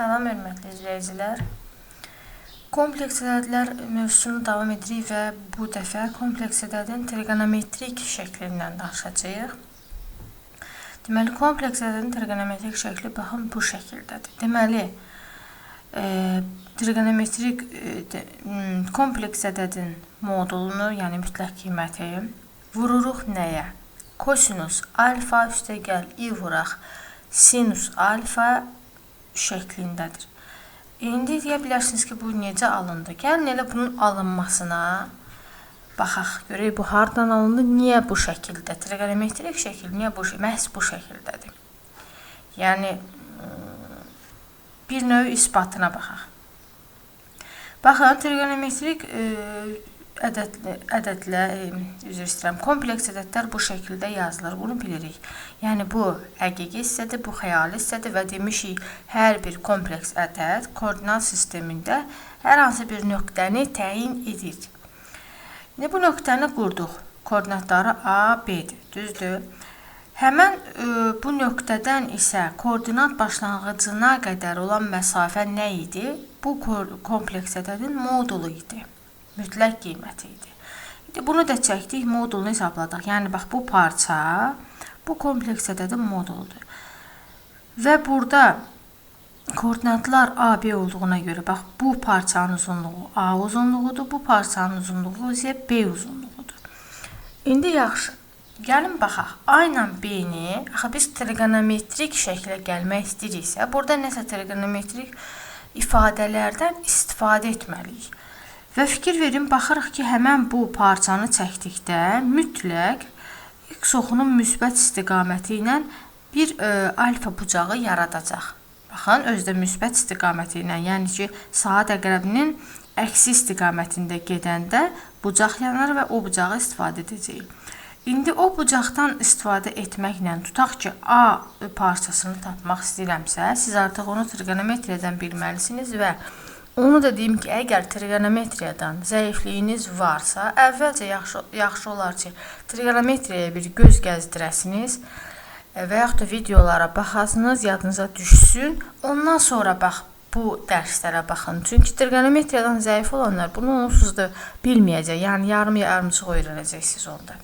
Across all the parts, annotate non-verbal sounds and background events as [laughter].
Salam hörmətli izləyicilər. Kompleks ədədlər mövzusunu davam edirik və bu dəfə kompleks ədədin trigonometrik şəklindən danışacağıq. Deməli, kompleks ədədin trigonometrik şəkli baxın bu şəkildədir. Deməli, e, trigonometrik e, de, m, kompleks ədədin modulunu, yəni mütləq qiyməti vururuq nəyə? Kosinus alfa üstəgəl i vuraq sinus alfa şəklindədir. İndi deyə bilərsiniz ki, bu necə alındı? Gəlin elə bunun alınmasına baxaq. Görək bu hardan alındı? Niyə bu şəkildə? Trigonometrik şəkil niyə bu məhz bu şəkildədir? Yəni bir növ isbatına baxaq. Baxın, trigonometrik e, ədədlə, ədədlə, e, üzr istəyirəm, kompleks ədədlər bu şəkildə yazılır. Bunu bilirik. Yəni bu həqiqi hissədir, bu xəyali hissədir və demişik, hər bir kompleks ədəd koordinat sistemində hər hansı bir nöqtəni təyin edir. İndi bu nöqtəni qurduq. Koordinatları A, B-dir. Düzdür? Həmən ə, bu nöqtədən isə koordinat başlanğıcına qədər olan məsafə nə idi? Bu kompleks ədədin modulu idi mütləq qiyməti idi. İndi bunu da çəkdik, modulunu hesabladıq. Yəni bax bu parça bu kompleks ədədin moduludur. Və burada koordinatlar AB olduğuna görə bax bu parçanın uzunluğu A uzunluğudur, bu parçanın uzunluğu isə B uzunluğudur. İndi yaxşı. Gəlin baxaq. A ilə B-ni, axı biz trigonometrik şəklə gəlmək istəyiriksə, burada nəsə trigonometrik ifadələrdən istifadə etməliyik. Və fikir verin, baxırıq ki, həmən bu parçanı çəkdikdə mütləq x oxunun müsbət istiqaməti ilə bir ə, e, alfa bucağı yaradacaq. Baxın, özdə müsbət istiqaməti ilə, yəni ki, saat əqrəbinin əksi istiqamətində gedəndə bucaq yanar və o bucağı istifadə edəcəyik. İndi o bucaqdan istifadə etməklə tutaq ki, A parçasını tapmaq istəyirəmsə, siz artıq onu trigonometriyadan bilməlisiniz və Onu da deyim ki, əgər trigonometriyadan zəifliyiniz varsa, əvvəlcə yaxşı, yaxşı olar ki, trigonometriyaya bir göz gəzdirəsiniz e, və yaxud da videolara baxasınız, yadınıza düşsün. Ondan sonra bax bu dərslərə baxın. Çünki trigonometriyadan zəif olanlar bunu onsuz da bilməyəcək. Yəni yarım yarımçıq öyrənəcəksiniz onda.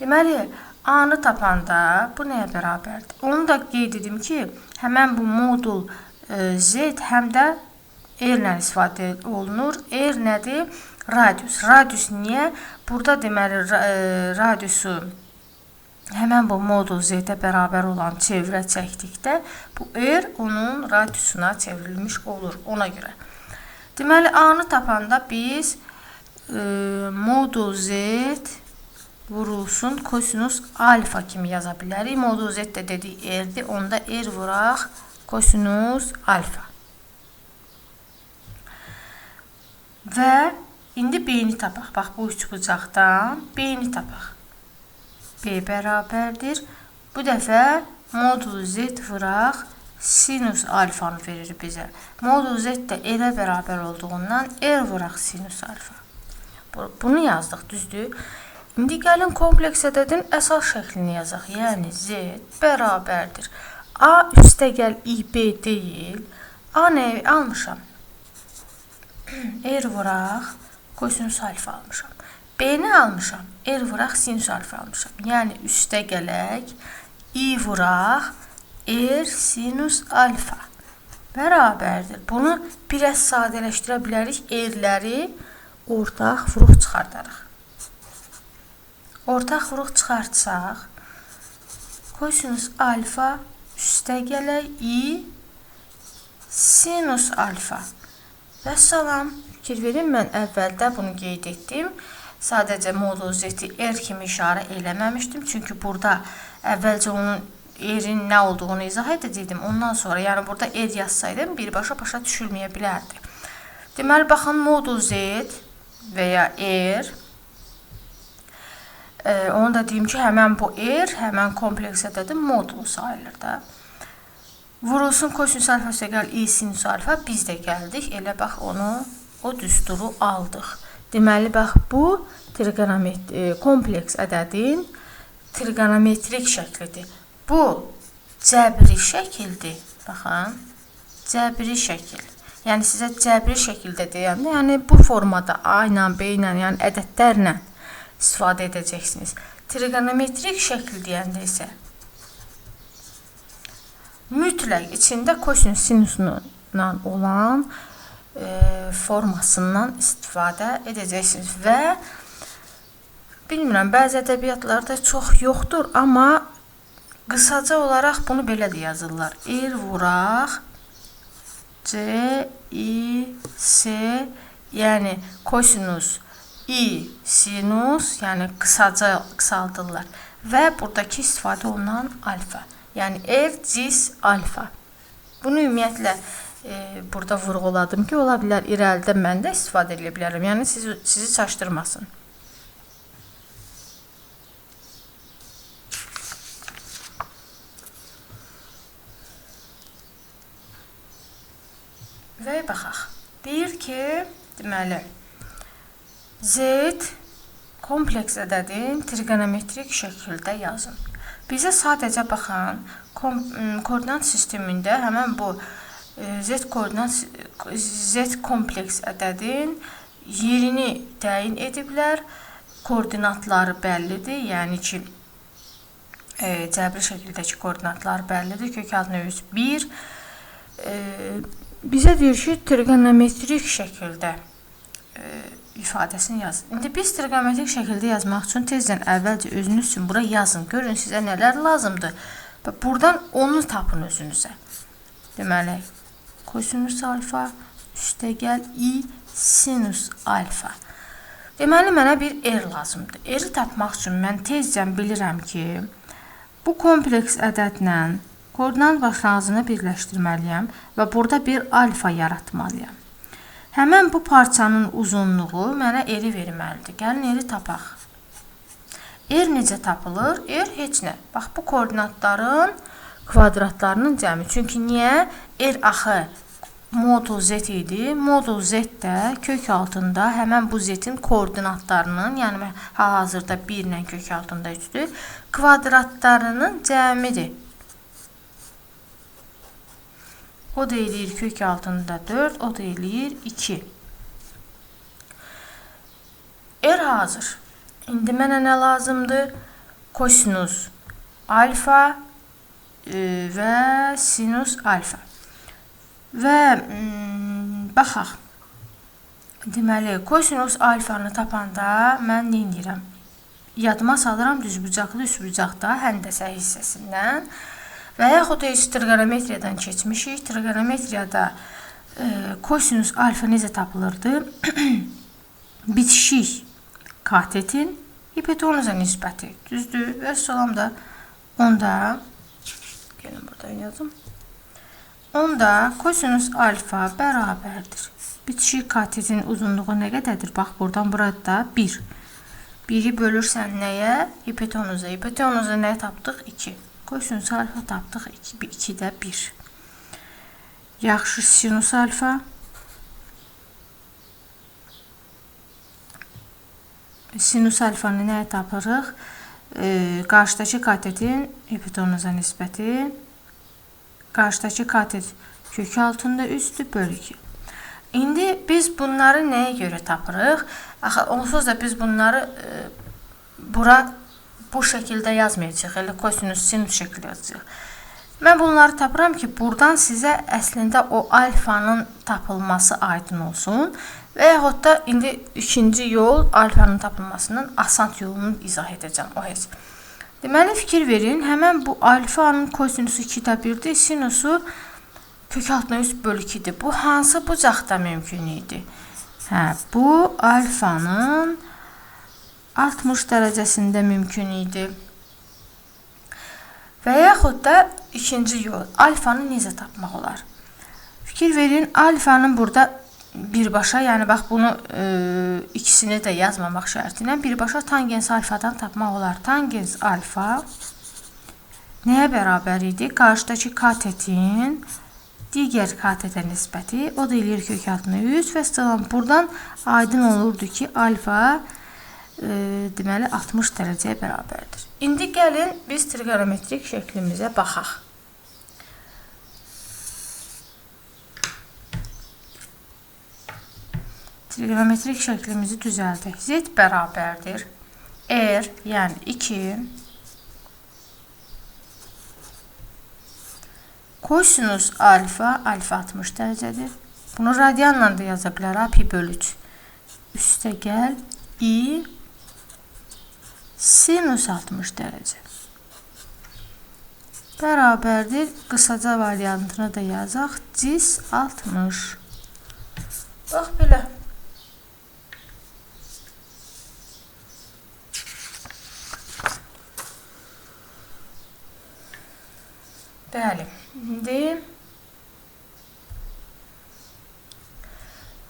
Deməli, A-nı tapanda bu nəyə bərabərdir? Onu da qeyd edim ki, həmən bu modul e, Z həm də R-lə istifadə olunur. R nədir? Radius. Radius niyə? Burada deməli e, radiusu həmən bu modul z-ə bərabər olan çevrə çəkdikdə bu r onun radiusuna çevrilmiş olur ona görə. Deməli a-nı tapanda biz e, modul z vurulsun kosinus alfa kimi yaza bilərik. Modul z də dedik r-dir. Onda r vuraq kosinus alfa. Və indi B-ni tapaq. Bax bu üç bucaqdan B-ni tapaq. B bərabərdir. Bu dəfə modul Z vuraq sinus alfanı verir bizə. Modul Z də elə bərabər olduğundan R vuraq sinus alfa. Bunu yazdıq, düzdür? İndi gəlin kompleks ədədin əsas şəklini yazaq. Yəni Z bərabərdir. A üstəgəl İB deyil. A nəyi almışam? R vuraq, kosinus alfa almışam. B-ni almışam, R vuraq, sinus alfa almışam. Yəni üstə gələk, I vuraq, R sinus alfa bərabərdir. Bunu biraz sadələşdirə bilərik. R-ləri ortaq vuruq çıxardarıq. Ortaq vuruq çıxartsaq, kosinus alfa üstə gələk, I sinus alfa Vəssalam. Fikir verin, mən əvvəldə bunu qeyd etdim. Sadəcə modul z-i r kimi işarə eləməmişdim. Çünki burada əvvəlcə onun r-in nə olduğunu izah edəcəkdim. Ondan sonra, yəni burada r yazsaydım, birbaşa başa düşülməyə bilərdi. Deməli, baxın, modul z və ya r e, onu da deyim ki, həmən bu r, həmən kompleks ədədin modulu sayılır da. Vurulsun kosinus alfa üstəgəl i sinus alfa. Biz də gəldik. Elə bax onu, o düsturu aldıq. Deməli, bax bu trigonometrik e, kompleks ədədin trigonometrik şəklidir. Bu cəbri şəkildir. Baxın. cəbri şəkil. Yəni sizə cəbri şəkildə deyəndə, yəni bu formada A ilə, B ilə, yəni ədədlərlə istifadə edəcəksiniz. Trigonometrik şəkil deyəndə isə mütləq içində kosinus sinusundan olan e, formasından istifadə edəcəksiniz və bilmirəm, bəzi ədəbiyyatlarda çox yoxdur, amma qısaca olaraq bunu belə də yazırlar. Ir vuraq C I S yəni kosinus i sinus, yəni qısaca qısaldırlar və buradakı istifadə olunan alfa. Yəni f cis alfa. Bunu ümumiyyətlə e, burada vurğuladım ki, ola bilər irəlidə mən də istifadə edə bilərəm. Yəni sizi sizi çaşdırmasın. Və baxaq. Deyir ki, deməli Z kompleks ədədin trigonometrik şəkildə yazın. Bizə sadəcə baxın, koordinat sistemində həmin bu Z koordinat Z kompleks ədədin yerini təyin ediblər. Koordinatları bəllidir, yəni ki e, cəbri şəkildəki koordinatlar bəllidir. Kök altına 3 1 e, bizə deyir ki, trigonometrik şəkildə e, ifadəsini yazın. İndi biz trigonometrik şəkildə yazmaq üçün tezdən əvvəlcə özünüz üçün bura yazın. Görün sizə nələr lazımdır. Və buradan onu tapın özünüzə. Deməli, kosinus alfa üstəgəl i sinus alfa. Deməli, mənə bir r lazımdır. R-i tapmaq üçün mən tezcən bilirəm ki, bu kompleks ədədlə koordinat başlanğıcını birləşdirməliyəm və burada bir alfa yaratmalıyam. Həmən bu parçanın uzunluğu mənə eri verməlidir. Gəlin eri tapaq. Er necə tapılır? Er heç nə. Bax bu koordinatların kvadratlarının cəmi. Çünki niyə? Er axı modul z idi. Modul z də kök altında həmən bu z-in koordinatlarının, yəni hal-hazırda 1 ilə kök altında 3-dür, kvadratlarının cəmidir. O da eləyir kök altında 4, o da eləyir 2. R hazır. İndi mənə nə lazımdır? Kosinus alfa e, və sinus alfa. Və baxaq. Deməli, kosinus alfanı tapanda mən nə edirəm? Yadıma salıram düzbucaqlı üsbucaqda həndəsə hissəsindən Və yaxud da heç trigonometriyadan keçmişik. Trigonometriyada e, kosinus alfa necə tapılırdı? [clears throat] Bitişik katetin hipotenuza nisbəti. Düzdür? Və salam da onda gəlin buradan yazım. Onda kosinus alfa bərabərdir. Bitişik katetin uzunluğu nə qədərdir? Bax, buradan burada 1. 1-i bölürsən nəyə? Hipotenuza. Hipotenuza nə tapdıq? 2. Kosinus alfa tapdıq 2-də 1. Yaxşı sinus alfa. Sinus alfanı nəyə tapırıq? E, qarşıdakı katetin hipotenuza nisbəti. Qarşıdakı katet kök altında üstü bölü 2. İndi biz bunları nəyə görə tapırıq? Axı onsuz da biz bunları e, bura bu şəkildə yazmayacaq. Elə kosinus sinus şəkildə yazacaq. Mən bunları tapıram ki, buradan sizə əslində o alfanın tapılması aydın olsun və yaxud da indi ikinci yol alfanın tapılmasının asan yolunu izah edəcəm o heç. Deməli fikir verin, həmən bu alfanın kosinusu 2-də 1-dir, sinusu kök altına 3 bölü 2-dir. Bu hansı bucaqda mümkün idi? Hə, bu alfanın 60 dərəcəsində mümkün idi. Və yaxud da ikinci yol, alfanı necə tapmaq olar? Fikir verin, alfanın burada birbaşa, yəni bax bunu e, ikisini də yazmamaq şərti ilə birbaşa tangens alfadan tapmaq olar. Tangens alfa nəyə bərabər idi? Qarşıdakı katetin digər katətə nisbəti, o da eləyir kök altına 100 və salam. Buradan aydın olurdu ki, alfa e, deməli 60 dərəcəyə bərabərdir. İndi gəlin biz trigonometrik şəklimizə baxaq. Trigonometrik şəklimizi düzəldək. Z bərabərdir. R, yəni 2 kosinus alfa, alfa 60 dərəcədir. Bunu radianla da yaza bilər. Pi bölü 3. Üstə gəl, i sinus 60 dərəcə. Bərabərdir. Qısaca variantını da yazaq. Cis 60. Bax belə. Bəli. İndi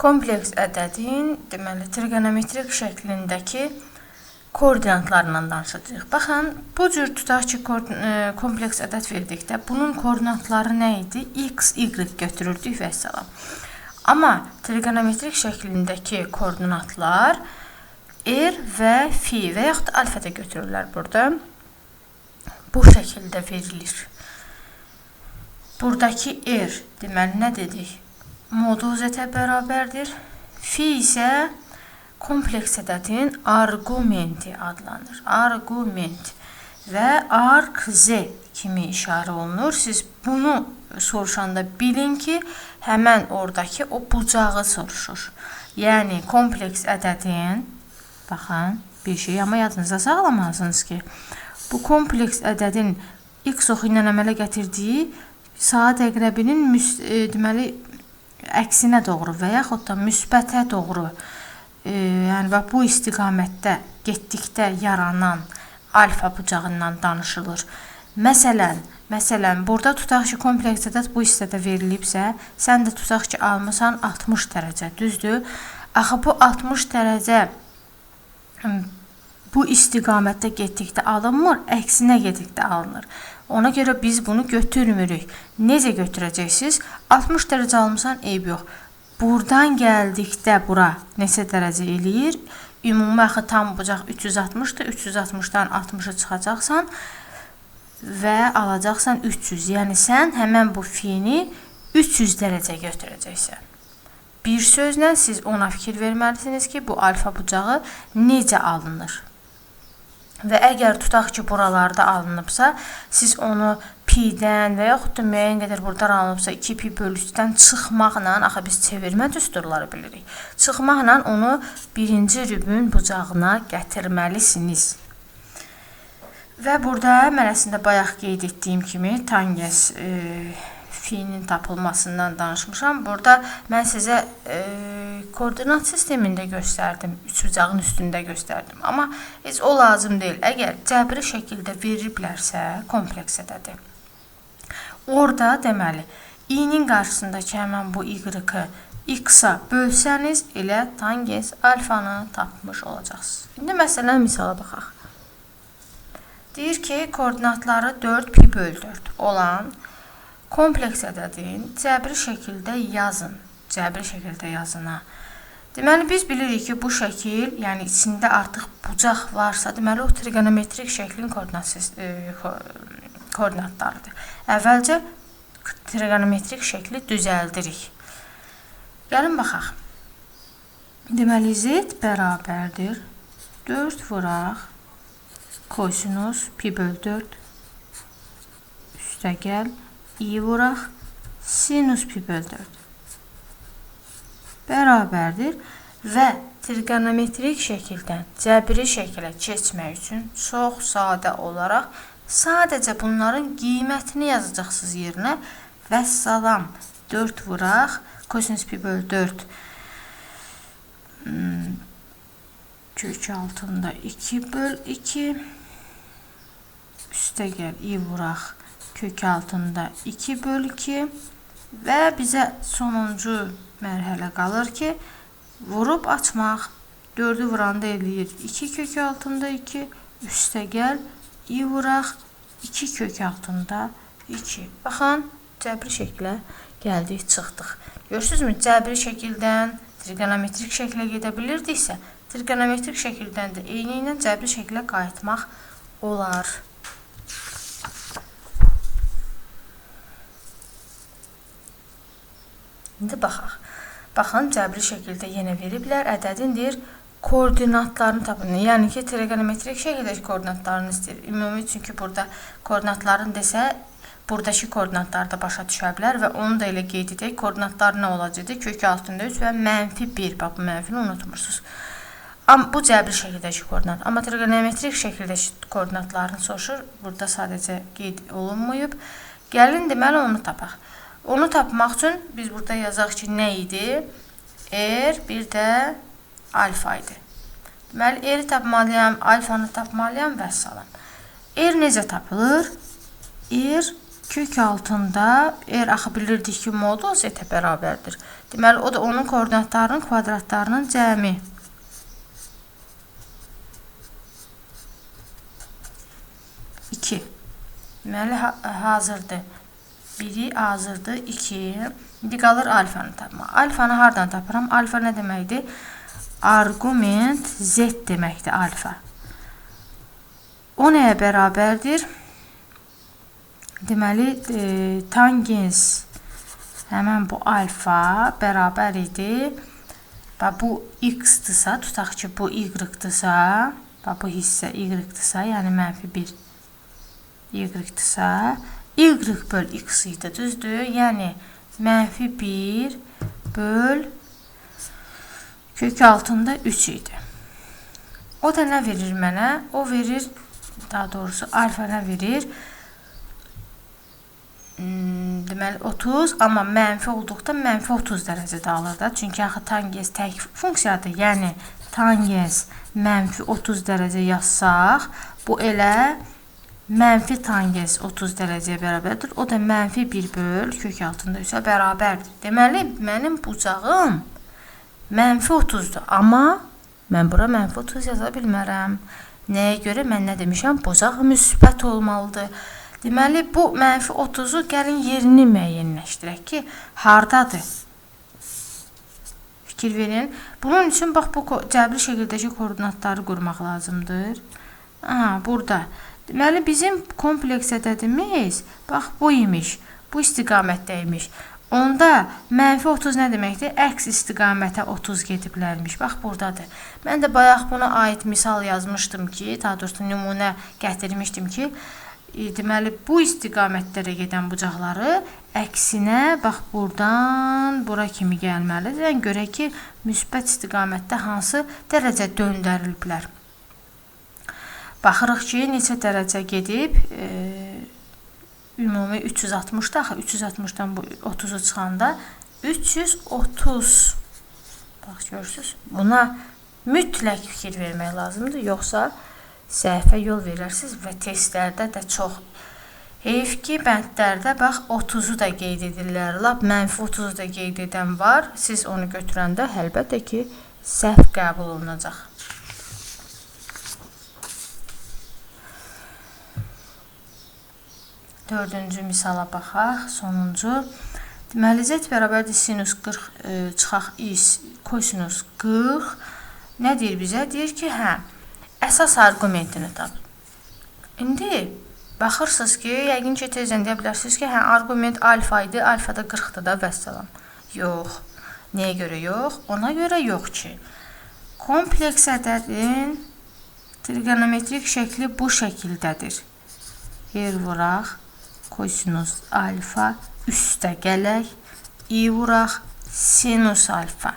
kompleks ədədin, deməli, trigonometrik şəklindəki koordinatlarından danışacağıq. Baxın, bu cür tutaq ki, e, kompleks ədəd verdikdə bunun koordinatları nə idi? X, Y götürürdük və salam. Amma trigonometrik şəklindəki koordinatlar R və Fi və yaxud da alfa da götürürlər burada. Bu şəkildə verilir. Buradakı R deməli nə dedik? Modu z-ə bərabərdir. Fi isə kompleks ədədin arqumenti adlanır. Arqument və arq z kimi işarə olunur. Siz bunu soruşanda bilin ki, həmən oradakı o bucağı soruşur. Yəni kompleks ədədin baxın bir şey amma yadınızda saxlamalısınız ki, bu kompleks ədədin x oxu ilə əmələ gətirdiyi saat əqrəbinin müs e, deməli əksinə doğru və yaxud da müsbətə doğru e, yəni və bu istiqamətdə getdikdə yaranan alfa bucağından danışılır. Məsələn, məsələn, burada tutaq ki, kompleks ədəd bu hissədə verilibsə, sən də tutaq ki, almısan 60 dərəcə, düzdür? Axı bu 60 dərəcə bu istiqamətdə getdikdə alınmır, əksinə getdikdə alınır. Ona görə biz bunu götürmürük. Necə götürəcəksiniz? 60 dərəcə almısan, eyb yox. Burdan gəldikdə bura neçə dərəcə eləyir? Ümumi axı tam bucaq 360-dır. 360-dan 60-a çıxacaqsan və alacaqsan 300. Yəni sən həmən bu fini 300 dərəcə götürəcəksən. Bir sözlə siz ona fikir verməlisiniz ki, bu alfa bucağı necə alınır? Və əgər tutaq ki, buralarda alınıbsa, siz onu pi-dən və yaxud da müəyyən qədər burada alınıbsa 2 pi bölü 3-dən çıxmaqla, axı biz çevirmə düsturları bilirik. Çıxmaqla onu birinci rübün bucağına gətirməlisiniz. Və burada mən əslində bayaq qeyd etdiyim kimi tangens e, fiilin tapılmasından danışmışam. Burada mən sizə e, koordinat sistemində göstərdim, üçbucağın üstündə göstərdim. Amma heç o lazım deyil. Əgər cəbri şəkildə veriblərsə, kompleks ədədi. Orada deməli, i-nin qarşısındakı həmin bu y-ı x-a bölsəniz, elə tangens alfanı tapmış olacaqsınız. İndi məsələn misala baxaq. Deyir ki, koordinatları 4 pi böl 4 olan kompleks ədədin cəbri şəkildə yazın. Cəbri şəkildə yazına. Deməli biz bilirik ki, bu şəkil, yəni içində artıq bucaq varsa, deməli o trigonometrik şəklin koordinat e, koordinatlarıdır. Əvvəlcə trigonometrik şəkli düzəldirik. Gəlin baxaq. Deməli z bərabərdir 4 vuraq kosinus pi böl 4 üstə gəl i vuraq sinus pi böl 4 bərabərdir və trigonometrik şəkildən cəbri şəklə keçmək üçün çox sadə olaraq sadəcə bunların qiymətini yazacaqsınız yerinə. Və salam 4 vuraq kosinus pi böl 4 hmm, kök altında 2 böl 2 üstə gəl i vuraq kök altında 2 böl 2 və bizə sonuncu mərhələ qalır ki, vurub açmaq. 4-ü vuranda eləyir 2 kök altında 2, üstə gəl, i vuraq 2 kök altında 2. Baxın, cəbri şəklə gəldik, çıxdıq. Görürsünüzmü? Cəbri şəkildən trigonometrik şəklə gedə bilirdiksə, trigonometrik şəkildən də eyni ilə cəbri şəklə qayıtmaq olar. İndi baxaq. Baxın, cəbri şəkildə yenə veriblər. Ədədin deyir, koordinatlarını tapın. Yəni ki, trigonometrik şəkildəki koordinatlarını istəyir. Ümumi çünki burada koordinatların desə, buradakı koordinatları da başa düşə bilər və onu da elə qeyd edək. Koordinatlar nə olacaqdı? Kök altında 3 və mənfi 1. Bax, bu mənfini unutmursunuz. Amma bu cəbri şəkildəki koordinat. Amma trigonometrik şəkildəki koordinatlarını soruşur. Burada sadəcə qeyd olunmayıb. Gəlin deməli onu tapaq. Onu tapmaq üçün biz burada yazaq ki, nə idi? R, bir də alfa idi. Deməli, R-i tapmalıyam, alfanı tapmalıyam və salam. R necə tapılır? R kök altında R axı bilirdik ki, modul z-ə bərabərdir. Deməli, o da onun koordinatlarının kvadratlarının cəmi. İki. Deməli, ha hazırdır. Biri hazırdır, iki. İndi qalır alfanı tapmaq. Alfanı hardan tapıram? Alfa nə deməkdir? Argument z deməkdir alfa. O nəyə bərabərdir? Deməli, e, tangens həmən bu alfa bərabər idi. Və bu x-dırsa, tutaq ki, bu y-dırsa, və bu hissə y-dırsa, yəni mənfi 1 y-dırsa, y böl x idi, düzdür? Yəni, mənfi 1 böl kök altında 3 idi. O da nə verir mənə? O verir, daha doğrusu alfa nə verir? Hmm, deməli 30, amma mənfi olduqda mənfi 30 dərəcədə alır da. Çünki axı tangens tək funksiyadır. Yəni tangens mənfi 30 dərəcə yazsaq, bu elə mənfi tangens 30 dərəcəyə bərabərdir. O da mənfi 1 böl kök altında 3-ə bərabərdir. Deməli, mənim bucağım mənfi 30-dur. Amma mən bura mənfi 30 yaza bilmərəm. Nəyə görə? Mən nə demişəm? Bucaq müsbət olmalıdır. Deməli, bu mənfi 30-u gəlin yerini müəyyənləşdirək ki, hardadır? Fikir verin. Bunun üçün bax bu cəbri şəkildəki koordinatları qurmaq lazımdır. Aha, burada. Deməli, bizim kompleks ədədimiz bax bu imiş. Bu istiqamətdə imiş. Onda mənfi 30 nə deməkdir? Əks istiqamətə 30 gediblərmiş. Bax burdadır. Mən də bayaq buna aid misal yazmışdım ki, daha doğrusu nümunə gətirmişdim ki, deməli bu istiqamətlərə gedən bucaqları əksinə bax burdan bura kimi gəlməlidir. Yəni görək ki, müsbət istiqamətdə hansı dərəcə döndəriliblər. Baxırıq ki, neçə dərəcə gedib, e, ümumi 360-da, axı 360-dan bu 30-u çıxanda 330 bax görürsüz. Buna mütləq fikir vermək lazımdır, yoxsa səhvə yol verərsiniz və testlərdə də çox heyf ki, bəndlərdə bax 30-u da qeyd edirlər. Lap mənfi 30-u da qeyd edən var. Siz onu götürəndə əlbəttə ki, səhv qəbul olunacaq. Dördüncü misala baxaq, sonuncu. Deməli, z bərabərdir sinus 40 e, çıxaq is kosinus 40. Nə deyir bizə? Deyir ki, hə, əsas arqumentini tap. İndi baxırsınız ki, yəqin ki, tezdən deyə bilərsiniz ki, hə, arqument alfa idi, alfa da 40-dır da vəssalam. Yox. Nəyə görə yox? Ona görə yox ki, kompleks ədədin trigonometrik şəkli bu şəkildədir. Yer vuraq, kosinus alfa üstə gələk, i vuraq, sinus alfa.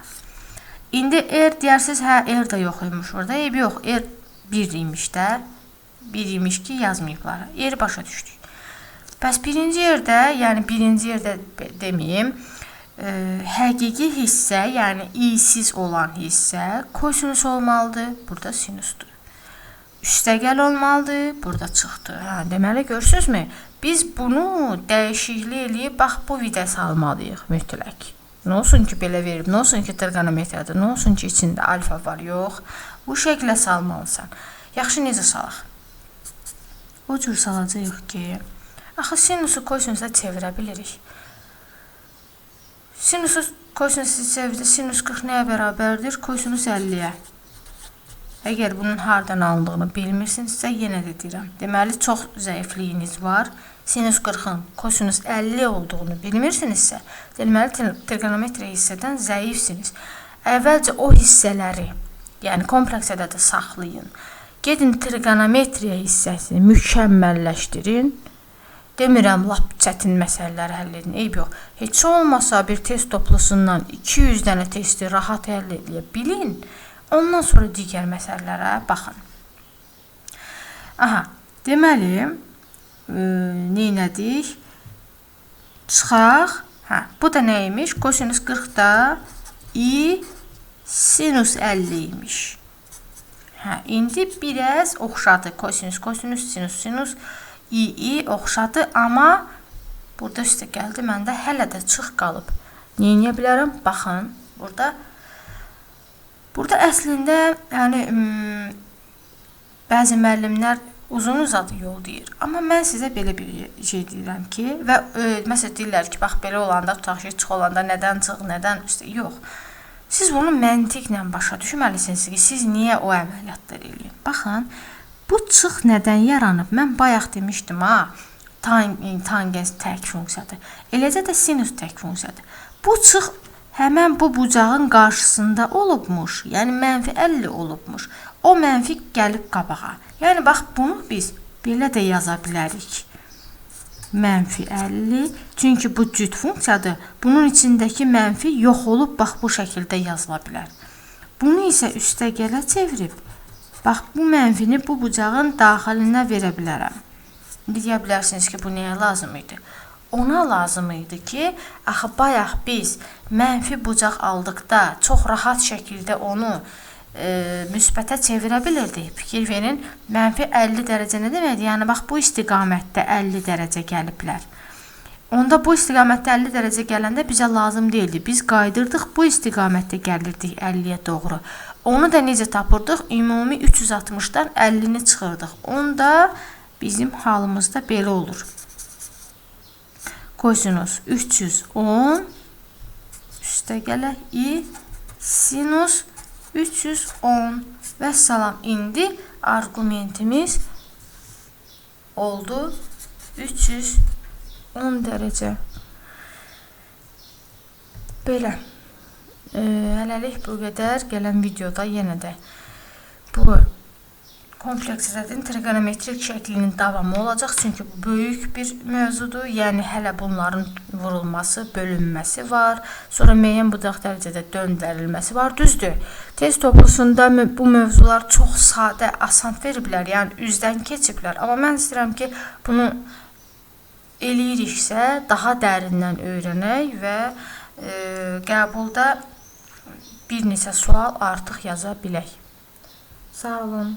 İndi r deyərsiniz, hə, r də yox imiş orada. Eyb yox, r 1 imiş də. 1 imiş ki, yazmayıblar. Yeri başa düşdük. Bəs birinci yerdə, yəni birinci yerdə deməyim, e, həqiqi hissə, yəni i-siz olan hissə kosinus olmalıdır. Burada sinusdur. Üstəgəl olmalıdır. Burada çıxdı. Hə, deməli görürsünüzmü? Biz bunu dəyişiklik eləyib bax bu vidə salmalıyıq mütləq. Nə olsun ki, belə verib, nə olsun ki, trigonometriyadır, nə olsun ki, içində alfa var, yox. Bu şəklə salmalısan. Yaxşı, necə salaq? O cür salacağıq ki, axı sinusu kosinusa çevirə bilirik. Sinusu kosinusu çevirdə sinus 40 nəyə bərabərdir? Kosinus 50-yə. Əgər bunun hardan alındığını bilmirsinizsə, yenə də deyirəm. Deməli, çox zəifliyiniz var. Sinus 40-ın kosinus 50 olduğunu bilmirsinizsə, deməli tri- trigonometriya hissədən zəifsiniz. Əvvəlcə o hissələri, yəni kompleks ədədi saxlayın. Gedin trigonometriya hissəsini mükəmməlləşdirin. Demirəm lap çətin məsələləri həll edin. Eyb yox. Heç olmasa bir test toplusundan 200 dənə testi rahat həll edə bilin. Ondan sonra digər məsələlərə baxın. Aha, deməli, e, neynədik? Çıxaq. Hə, bu da nə imiş? Kosinus 40 da i sinus 50 imiş. Hə, indi biraz oxşadı. Kosinus, kosinus, sinus, sinus, i, i oxşadı, amma burada üstə gəldi, məndə hələ də çıx qalıb. Neyəyə bilərəm? Baxın, burada Burada əslində yəni bəzi müəllimlər uzun uzadı yol deyir. Amma mən sizə belə bir şey deyirəm ki, və e, məsələn deyirlər ki, bax belə olanda tutaq ki, çıx olanda nədən çıx, nədən üstə yox. Siz bunu məntiqlə başa düşməlisiniz ki, siz niyə o əməliyyatları eləyin. Baxın, bu çıx nədən yaranıb? Mən bayaq demişdim ha, tan tangens tək funksiyadır. Eləcə də sinus tək funksiyadır. Bu çıx həmən bu bucağın qarşısında olubmuş, yəni mənfi 50 olubmuş. O mənfi gəlib qabağa. Yəni bax bunu biz belə də yaza bilərik. Mənfi 50. Çünki bu cüt funksiyadır. Bunun içindəki mənfi yox olub bax bu şəkildə yazıla bilər. Bunu isə üstə gələ çevirib bax bu mənfini bu bucağın daxilinə verə bilərəm. Deyə bilərsiniz ki, bu nəyə lazım idi? Ona lazım idi ki, axı bayaq biz mənfi bucaq aldıqda çox rahat şəkildə onu e, müsbətə çevirə bilirdik. Fikir verin, mənfi 50 dərəcə nə deməkdir? Yəni bax bu istiqamətdə 50 dərəcə gəliblər. Onda bu istiqamətdə 50 dərəcə gələndə bizə lazım deyildi. Biz qaydırdıq, bu istiqamətdə gəlirdik 50-yə doğru. Onu da necə tapırdıq? Ümumi 360-dan 50-ni çıxırdıq. Onda bizim halımızda belə olur. Kosinus 310 üstə gələk i sinus 310 və salam. İndi arqumentimiz oldu 310 dərəcə. Belə. Hələlik bu qədər. Gələn videoda yenə də bu kompleks ədədin trigonometrik şəklinin davamı olacaq. Çünki bu böyük bir mövzudur. Yəni hələ bunların vurulması, bölünməsi var. Sonra müəyyən budaq dərəcədə döndərilməsi var. Düzdür. Test toplusunda bu mövzular çox sadə, asan veriblər. Yəni üzdən keçiblər. Amma mən istəyirəm ki, bunu eləyiriksə, daha dərindən öyrənək və e, qəbulda bir neçə sual artıq yaza bilək. Sağ olun.